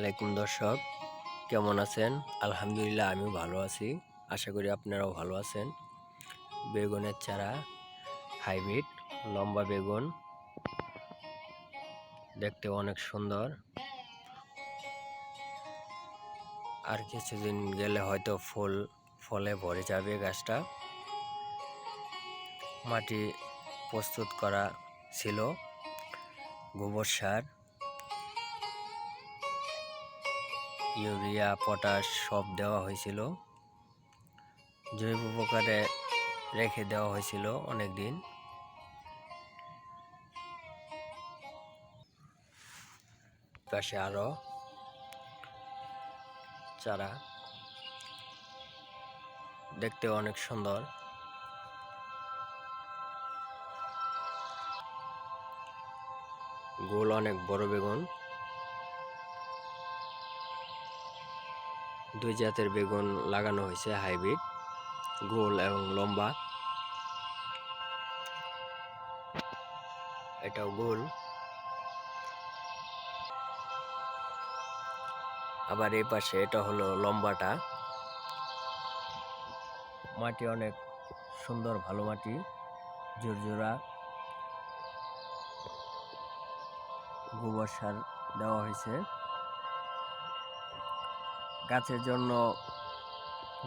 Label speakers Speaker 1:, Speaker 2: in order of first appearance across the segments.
Speaker 1: আলাইকুম দর্শক, কেমন আছেন? আলহামদুলিল্লাহ আমিও ভালো আছি, আশা করি আপনারাও ভালো আছেন। বেগুনের চারা, হাইব্রিড, লম্বা বেগুন, দেখতে অনেক সুন্দর। আর কিছুদিন গেলে হয়তো ফুল, ফলে ভরে যাবে গাছটা। মাটি প্রস্তুত করা ছিল। গোবর সার ইউরিয়া, পটাশ সব দেওয়া হয়েছিল। জৈব প্রকারে রেখে দেওয়া হয়েছিল অনেক দিন পাশে আরও চারা। দেখতে অনেক সুন্দর। গোল অনেক বড় বেগুন। দুই জাতের বেগুন লাগানো হয়েছে, হাইব্রিড, গোল এবং লম্বা। এটাও গোল। আবার এই পাশে এটা হলো লম্বাটা। মাটি অনেক সুন্দর, ভালো মাটি জোরজোড়া গোবর সার দেওয়া হয়েছে। গাছের জন্য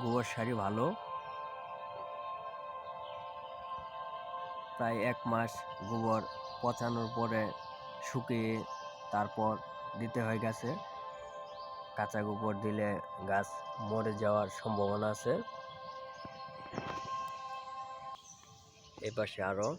Speaker 1: গোবর সারই ভালো। প্রায় এক মাস গোবর পচানোর পরে শুকিয়ে তারপর দিতে হয় গাছে। কাঁচা গোবর দিলে গাছ মরে যাওয়ার সম্ভাবনা আছে। এ পাশে আরও